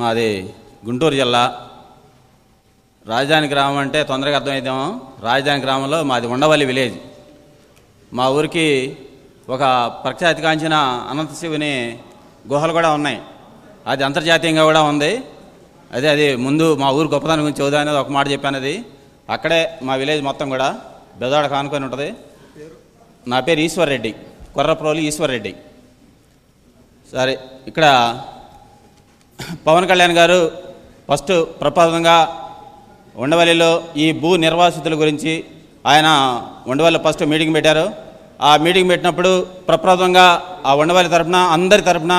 మాది గుంటూరు జిల్లా. రాజధాని గ్రామం అంటే తొందరగా అర్థమైద్దాము రాజధాని గ్రామంలో మాది ఉండవల్లి విలేజ్. మా ఊరికి ఒక ప్రఖ్యాతిగాంచిన అనంత శివుని గుహలు కూడా ఉన్నాయి. అది అంతర్జాతీయంగా కూడా ఉంది. అదే అది ముందు మా ఊరు గొప్పదాని గురించి చదువుదా అనేది ఒక మాట చెప్పాను అది. అక్కడే మా విలేజ్ మొత్తం కూడా బెదవాడ కానుకొని ఉంటుంది. నా పేరు ఈశ్వర్ రెడ్డి కొర్రప్రోలు ఈశ్వర్ రెడ్డి సరే ఇక్కడ పవన్ కళ్యాణ్ గారు ఫస్ట్ ప్రప్రథమంగా ఉండవల్లిలో ఈ భూ నిర్వాసితుల గురించి ఆయన ఉండవల్లి ఫస్ట్ మీటింగ్ పెట్టారు. ఆ మీటింగ్ పెట్టినప్పుడు ప్రప్రదంగా ఆ ఉండవల్లి తరపున అందరి తరపున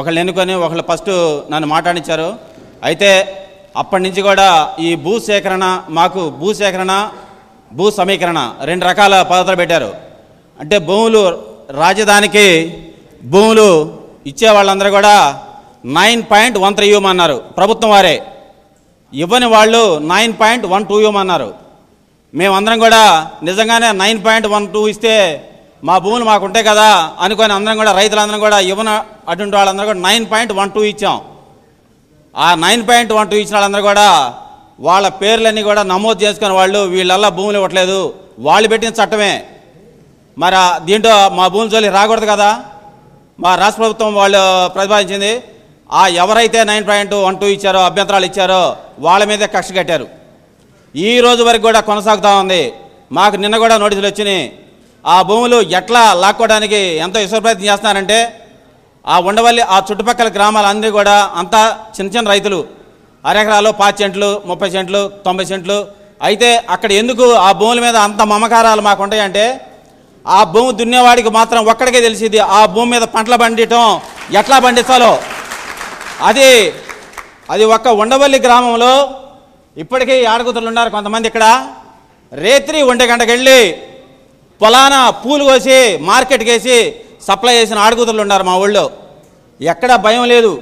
ఒకళ్ళు ఎన్నుకొని ఒకళ్ళు ఫస్ట్ నన్ను మాట్లాడించారు. అయితే అప్పటి నుంచి కూడా ఈ భూ సేకరణ మాకు భూ సేకరణ భూ సమీకరణ రెండు రకాల పద్ధతులు పెట్టారు. అంటే భూములు రాజధానికి భూములు ఇచ్చే వాళ్ళందరూ కూడా నైన్ పాయింట్ వన్ త్రీ ఇవ్వమన్నారు ప్రభుత్వం వారే. ఇవ్వని వాళ్ళు నైన్ పాయింట్ వన్ టూ ఇవ్వమన్నారు మేమందరం కూడా నిజంగానే నైన్ పాయింట్ వన్ టూ ఇస్తే మా భూములు మాకు ఉంటాయి కదా అనుకొని అందరం కూడా రైతులందరం కూడా ఇవ్వన అటువంటి వాళ్ళందరూ కూడా నైన్ పాయింట్ వన్ టూ ఇచ్చాం. ఆ నైన్ పాయింట్ వన్ టూ ఇచ్చిన వాళ్ళందరూ కూడా వాళ్ళ పేర్లన్నీ కూడా నమోదు చేసుకుని వాళ్ళు వీళ్ళల్లా భూములు ఇవ్వట్లేదు. వాళ్ళు పెట్టిన చట్టమే. మరి దీంట్లో మా భూమి జోలి రాకూడదు కదా? మా రాష్ట్ర ప్రభుత్వం వాళ్ళు ప్రతిపాదించింది ఆ ఎవరైతే నైన్ పాయింట్ వన్ టూ ఇచ్చారో అభ్యంతరాలు ఇచ్చారో వాళ్ళ మీదే కక్ష కట్టారు. ఈ రోజు వరకు కూడా కొనసాగుతూ ఉంది. మాకు నిన్న కూడా నోటీసులు వచ్చినాయి. ఆ భూములు ఎట్లా లాక్కోవడానికి ఎంతో ఇసుక ప్రయత్నం చేస్తున్నారంటే ఆ ఉండవల్లి ఆ చుట్టుపక్కల గ్రామాలందరూ కూడా అంతా చిన్న చిన్న రైతులు. అరెకరాలు పాతి సెంట్లు ముప్పై సెంట్లు తొంభై సెంట్లు. అయితే అక్కడ ఎందుకు ఆ భూముల మీద అంత మమకారాలు మాకు ఉంటాయంటే ఆ భూమి దున్నేవాడికి మాత్రం ఒక్కడికే తెలిసింది ఆ భూమి మీద పంటలు పండియటం ఎట్లా పండించాలో అది అది ఒక్క ఉండవల్లి గ్రామంలో ఇప్పటికీ ఆడగుతులు ఉన్నారు కొంతమంది ఇక్కడ. రేత్రి ఒంటి గంటకు వెళ్ళి పొలానా పూలు కోసి మార్కెట్కి వేసి సప్లై చేసిన ఆడగుతులు ఉన్నారు మా ఊళ్ళో. ఎక్కడ భయం లేదు.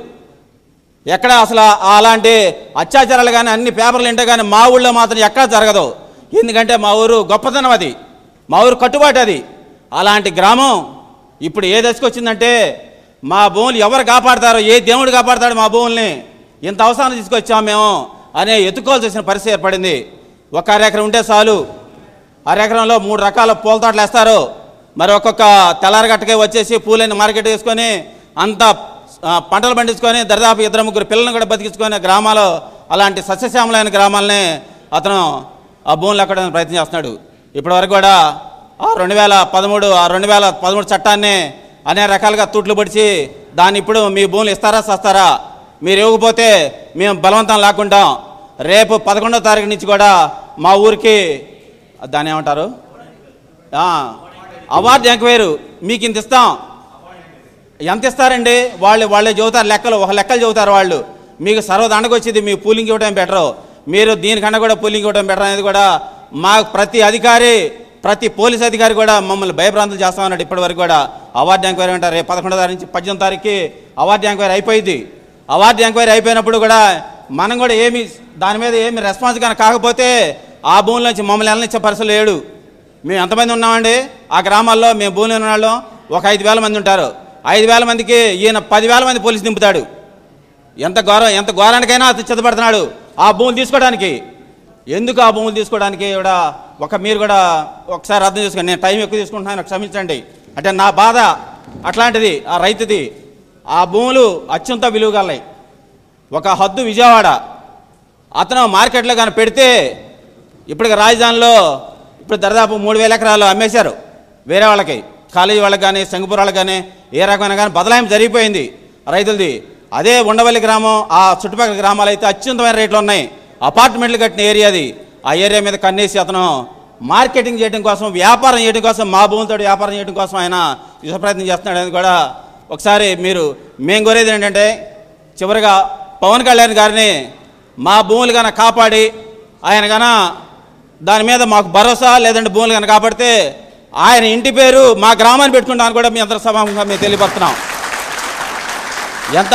ఎక్కడ అసలు అలాంటి అత్యాచారాలు కానీ అన్ని పేపర్లు ఉంటే కానీ మా ఊళ్ళో మాత్రం ఎక్కడ జరగదు. ఎందుకంటే మా ఊరు గొప్పతనం అది. మా ఊరు కట్టుబాటు అది. అలాంటి గ్రామం ఇప్పుడు ఏ దశకు వచ్చిందంటే మా భూములు ఎవరు కాపాడతారో ఏ దేవుడు కాపాడతాడు మా భూముల్ని ఇంత అవసరం తీసుకొచ్చాము మేము అనే ఎత్తుకోవాల్సి వచ్చిన పరిస్థితి ఏర్పడింది. ఒక అరెకరం ఉంటే చాలు. అరెకరంలో మూడు రకాల పూల తోటలు వేస్తారు. మరి ఒక్కొక్క తెల్లారగట్టకే వచ్చేసి పూలని మార్కెట్ వేసుకొని అంత పంటలు పండించుకొని దరిదాపు ఇద్దరు ముగ్గురు పిల్లల్ని కూడా బతికించుకొని గ్రామాలు అలాంటి సస్యశ్యామలైన గ్రామాలని అతను ఆ భూములు ఎక్కడానికి ప్రయత్నం చేస్తున్నాడు. ఇప్పటివరకు కూడా ఆ రెండు వేల పదమూడు ఆ రెండు వేల పదమూడు చట్టాన్ని అనేక రకాలుగా తూట్లు పడిచి దాన్ని ఇప్పుడు మీ భూములు ఇస్తారా సస్తారా? మీరు ఇవ్వకపోతే మేము బలవంతం లాక్కుంటాం. రేపు పదకొండో తారీఖు నుంచి కూడా మా ఊరికి దాని ఏమంటారు? అవార్డు ఎంక్వైరు మీకు ఇంత ఇస్తాం. ఎంత ఇస్తారండి? వాళ్ళు వాళ్ళే చదువుతారు లెక్కలు ఒక లెక్కలు చదువుతారు వాళ్ళు. మీకు సర్వదండకు వచ్చింది మీ పూలింగ్ ఇవ్వడం బెటరు. మీరు దీనికన్నా కూడా పూలింగ్ ఇవ్వడం బెటర్ అనేది కూడా మా ప్రతి అధికారి ప్రతి పోలీస్ అధికారి కూడా మమ్మల్ని భయభ్రాంతులు ఇప్పటి ఇప్పటివరకు కూడా అవార్డు ఎంక్వైరీ అంటారు. రేపు పదకొండో తారీఖు నుంచి పద్దెనిమిది తారీఖుకి అవార్డు ఎంక్వైరీ అయిపోయింది. అవార్డు ఎంక్వైరీ అయిపోయినప్పుడు కూడా మనం కూడా ఏమి దాని మీద ఏమి రెస్పాన్స్ కానీ కాకపోతే ఆ భూముల నుంచి మమ్మల్ని వెళ్ళనిచ్చే పరిస్థితి లేడు. మేము ఎంతమంది ఉన్నామండి? ఆ గ్రామాల్లో మేము భూమి ఉన్న వాళ్ళం. ఒక ఐదు వేల మంది ఉంటారు. ఐదు వేల మందికి ఈయన పదివేల మంది పోలీసు దింపుతాడు. ఎంత ఘోరం ఎంత ఘోరానికైనా అతను చిత్తపడుతున్నాడు. ఆ భూములు తీసుకోవడానికి. ఎందుకు ఆ భూములు తీసుకోవడానికి కూడా ఒక మీరు కూడా ఒకసారి అర్థం చేసుకోండి. నేను టైం ఎక్కువ తీసుకుంటున్నాను క్షమించండి. అంటే నా బాధ అట్లాంటిది ఆ రైతుది ఆ భూములు అత్యంత విలువగలయి ఒక హద్దు విజయవాడ అతను మార్కెట్లో కానీ పెడితే ఇప్పటికి రాజధానిలో ఇప్పుడు దాదాపు మూడు వేల ఎకరాలు అమ్మేశారు వేరే వాళ్ళకి. కాలేజీ వాళ్ళకి కానీ సింగపూర్ వాళ్ళకి కానీ ఏ రకమైన కానీ బదలాయింపు జరిగిపోయింది రైతులది. అదే ఉండవల్లి గ్రామం ఆ చుట్టుపక్కల గ్రామాలు అయితే అత్యంతమైన రేట్లు ఉన్నాయి. అపార్ట్మెంట్లు కట్టిన ఏరియాది ఆ ఏరియా మీద కన్నేసి అతను మార్కెటింగ్ చేయడం కోసం వ్యాపారం చేయడం కోసం మా భూములతో వ్యాపారం చేయడం కోసం ఆయన విష ప్రయత్నం చేస్తున్నాడు. కూడా ఒకసారి మీరు మేము కోరేది ఏంటంటే చివరిగా పవన్ కళ్యాణ్ గారిని మా భూములు కనుక కాపాడి ఆయన కన దాని మీద మాకు భరోసా లేదంటే భూములు కనుక కాపాడితే ఆయన ఇంటి పేరు మా గ్రామాన్ని పెట్టుకుంటామని కూడా మీ అందరి సభాముఖంగా మేము తెలియపరుస్తున్నాం. ఎంత